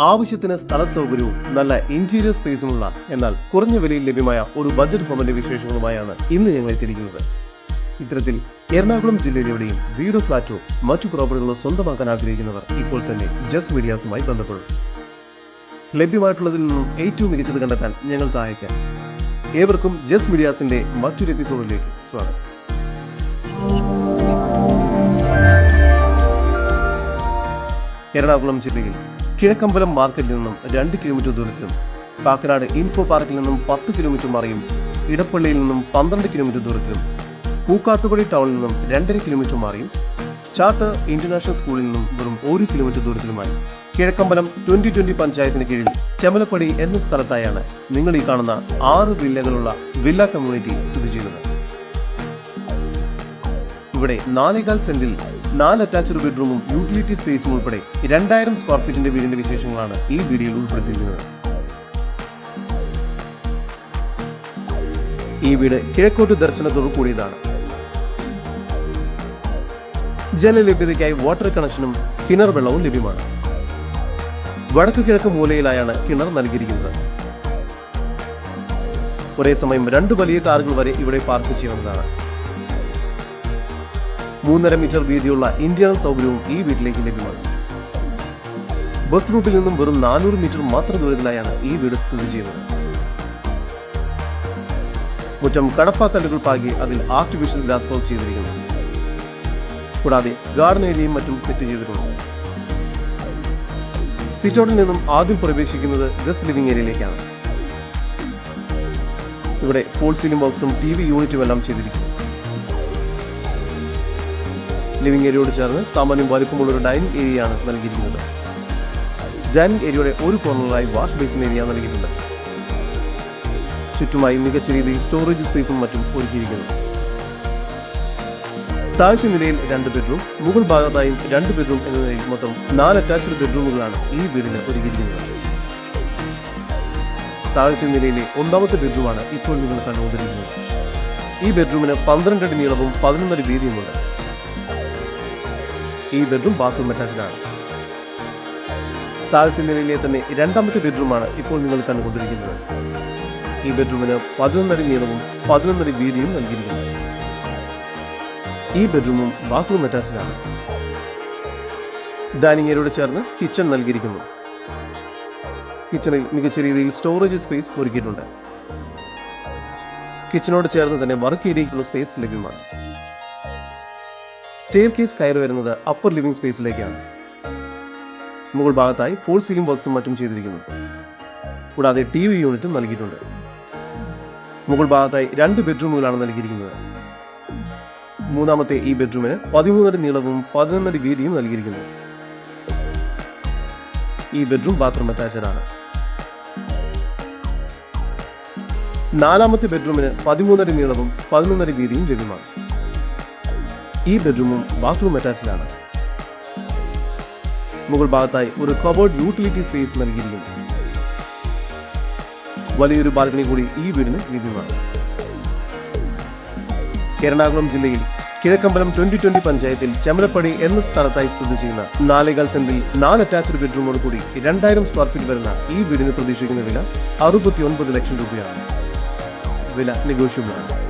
ആവശ്യത്തിന് സ്ഥല സൗകര്യവും നല്ല ഇന്റീരിയർ സ്പേസുമുള്ള എന്നാൽ കുറഞ്ഞ വിലയിൽ ലഭ്യമായ ഒരു ബജറ്റ് ഹോമിന്റെ വിശേഷങ്ങളുമായാണ് ഇന്ന് ഞങ്ങൾ എത്തിയിരിക്കുന്നത്. ഇത്തരത്തിൽ എറണാകുളം ജില്ലയിലെവിടെയും വീടോ ഫ്ലാറ്റോ മറ്റു പ്രോപ്പർട്ടികളോ സ്വന്തമാക്കാൻ ആഗ്രഹിക്കുന്നവർ ഇപ്പോൾ തന്നെ ജസ് മീഡിയാസുമായി ബന്ധപ്പെടും. ലഭ്യമായിട്ടുള്ളതിൽ നിന്നും ഏറ്റവും മികച്ചത് കണ്ടെത്താൻ ഞങ്ങൾ സഹായിക്കാം. ഏവർക്കും ജസ് മീഡിയാസിന്റെ മറ്റൊരു എപ്പിസോഡിലേക്ക് സ്വാഗതം. എറണാകുളം ജില്ലയിൽ കിഴക്കമ്പലം മാർക്കറ്റിൽ നിന്നും രണ്ട് കിലോമീറ്റർ ദൂരത്തിലും കാക്കനാട് ഇൻഫോ പാർക്കിൽ നിന്നും പത്ത് കിലോമീറ്റർ മാറിയും ഇടപ്പള്ളിയിൽ നിന്നും പന്ത്രണ്ട് കിലോമീറ്റർ ദൂരത്തിലും പൂക്കാത്തുപടി ടൗണിൽ നിന്നും രണ്ടര കിലോമീറ്റർ മാറിയും ചാർട്ടർ ഇന്റർനാഷണൽ സ്കൂളിൽ നിന്നും വെറും ഒരു കിലോമീറ്റർ ദൂരത്തിലുമായി. കിഴക്കമ്പലം ട്വന്റി ട്വന്റി പഞ്ചായത്തിന് കീഴിൽ ചെമലപ്പടി എന്ന സ്ഥലത്തായാണ് നിങ്ങൾ ഈ കാണുന്ന ആറ് വില്ലകളുള്ള വില്ല കമ്മ്യൂണിറ്റി സ്ഥിതി ചെയ്യുന്നത്. ഇവിടെ നാലേകാൽ സെന്റിൽ നാല് അറ്റാച്ച്ഡ് ബെഡ്റൂമും യൂട്ടിലിറ്റി സ്പേസും ഉൾപ്പെടെ രണ്ടായിരം സ്ക്വയർ ഫീറ്റിന്റെ വീടിന്റെ വിശേഷങ്ങളാണ് ഈ വീഡിയോയിൽ ഉൾപ്പെടുത്തിയിരിക്കുന്നത്. ഈ വീട് കിഴക്കോട്ട് ദർശനത്തോടു കൂടിയതാണ്. ജലലഭ്യതയ്ക്കായി വാട്ടർ കണക്ഷനും കിണർ വെള്ളവും ലഭ്യമാണ്. വടക്കു കിഴക്ക് മൂലയിലായാണ് കിണർ നൽകിയിരിക്കുന്നത്. ഒരേ സമയം രണ്ട് വലിയ കാറുകൾ വരെ ഇവിടെ പാർക്ക് ചെയ്യാവുന്നതാണ്. മൂന്നര മീറ്റർ വീതിയുള്ള ഇന്റേണൽ സൗകര്യവും ഈ വീട്ടിലേക്ക് ലഭ്യമാണ് ബസ് റൂട്ടിൽ നിന്നും വെറും നാനൂറ് മീറ്റർ മാത്രം ദൂരത്തിലായാണ് ഈ വീട് സ്ഥിതി ചെയ്യുന്നത്. മുറ്റം കടപ്പാക്കല്ലുകൾ പാകി അതിൽ ആർട്ടിഫിഷ്യൽ ഗ്ലാസ് വർക്ക് ചെയ്തിരിക്കുന്നു. കൂടാതെ ഗാർഡൻ ഏരിയയും മറ്റും സെറ്റ് ചെയ്തിട്ടുണ്ട്. സിറ്റൗട്ടിൽ നിന്നും ആദ്യം പ്രവേശിക്കുന്നത് ഗസ്റ്റ് ലിവിംഗ് ഏരിയയിലേക്കാണ് ഇവിടെ ഫോൾ സീലിംഗ് ബോക്സും ടി വി യൂണിറ്റും എല്ലാം ചെയ്തിരിക്കുന്നു. ലിവിംഗ് ഏരിയയോട് ചേർന്ന് സാമാന്യം വലിപ്പമുള്ള ഒരു ഡൈനിങ് ഏരിയയാണ് നൽകിയിരിക്കുന്നത്. ഡൈനിങ് ഏരിയയുടെ ഒരു കോർണറായി വാഷ് ബേസിൻ ഏരിയ നൽകിയിട്ടുണ്ട്. ചുറ്റുമായി മികച്ച രീതിയിൽ സ്റ്റോറേജ് സ്പേസും മറ്റും ഒരുക്കിയിരിക്കുന്നു. താഴ്ച നിലയിൽ രണ്ട് ബെഡ്റൂം മുകൾ ഭാഗത്തായും രണ്ട് ബെഡ്റൂം എന്ന നിലയിൽ മൊത്തം നാല് അറ്റാച്ച്ഡ് ബെഡ്റൂമുകളാണ് ഈ വീടിന് ഒരുക്കിയിരിക്കുന്നത്. താഴത്തെ നിലയിലെ ഒന്നാമത്തെ ബെഡ്റൂമാണ് ഇപ്പോൾ നിങ്ങൾ കണ്ടുകൊണ്ടിരിക്കുന്നത്. ഈ ബെഡ്റൂമിന് പന്ത്രണ്ടടി നീളവും പതിനൊന്നര വീതിയുമുണ്ട്. ഈ ബെഡ്റൂം ബാത്റൂം അറ്റാച്ച്ഡാണ്. താഴത്തെ നിലയിലെ തന്നെ രണ്ടാമത്തെ ബെഡ്റൂമാണ് ഇപ്പോൾ നിങ്ങൾ കണ്ടുകൊണ്ടിരിക്കുന്നത്. ഈ ബെഡ്റൂമിന് പതിനൊന്നര നീളവും പതിനൊന്നര വീതിയും നൽകിയിരിക്കുന്നു. ഈ ബെഡ്റൂമും ബാത്റൂം അറ്റാച്ച്ഡാണ്. ഡൈനിങ് ഏരിയയോട് ചേർന്ന് കിച്ചൺ നൽകിയിരിക്കുന്നു. കിച്ചണിൽ മികച്ച രീതിയിൽ സ്റ്റോറേജ് സ്പേസ് ഒരുക്കിയിട്ടുണ്ട്. കിച്ചണോട് ചേർന്ന് തന്നെ വർക്ക് ഏരിയയ്ക്കുള്ള സ്പേസ് ലഭ്യമാണ്. സ്റ്റെയർ കേസ് കയറി വരുന്നത് അപ്പർ ലിവിംഗ് സ്പേസിലേക്കാണ് മുകൾ ഭാഗത്തായി ഫോൾ സീലിംഗ് വർക്ക്സും മറ്റും ചെയ്തിരിക്കുന്നു. കൂടാതെ ടി വി യൂണിറ്റും നൽകിയിട്ടുണ്ട്. മുകൾ ഭാഗത്തായി രണ്ട് ബെഡ്റൂമുകളാണ് നൽകിയിരിക്കുന്നത്. മൂന്നാമത്തെ ഈ ബെഡ്റൂമിന് പതിമൂന്നര നീളവും പതിനൊന്നര വീതിയും നൽകിയിരിക്കുന്നു. ഈ ബെഡ്റൂം ബാത്റൂം അറ്റാച്ച്ഡ് ആണ്. നാലാമത്തെ ബെഡ്റൂമിന് പതിമൂന്നര നീളവും പതിനൊന്നര വീതിയും ലഭ്യമാണ്. ഈ ബെഡ്റൂമും ബാത്റൂം അറ്റാച്ച്ഡാണ് മുകൾ ഭാഗത്തായി ഒരു കബോർഡ് യൂട്ടിലിറ്റി സ്പേസ് നൽകിയിരിക്കുന്നു. വലിയൊരു ബാൽക്കണി കൂടി ഈ വീടിന് ലഭ്യമാണ്. എറണാകുളം ജില്ലയിൽ കിഴക്കമ്പലം ട്വന്റി ട്വന്റി പഞ്ചായത്തിൽ ചമലപ്പടി എന്ന സ്ഥലത്തായി സ്ഥിതി ചെയ്യുന്ന നാലേകാൽ സെന്റിൽ നാല് അറ്റാച്ച്ഡ് ബെഡ്റൂമോട് കൂടി രണ്ടായിരം സ്ക്വയർ ഫീറ്റ് വരുന്ന ഈ വീടിന് പ്രതീക്ഷിക്കുന്ന വില അറുപത്തി ലക്ഷം രൂപയാണ്. വില നെഗോഷ്യബിൾ ആണ്.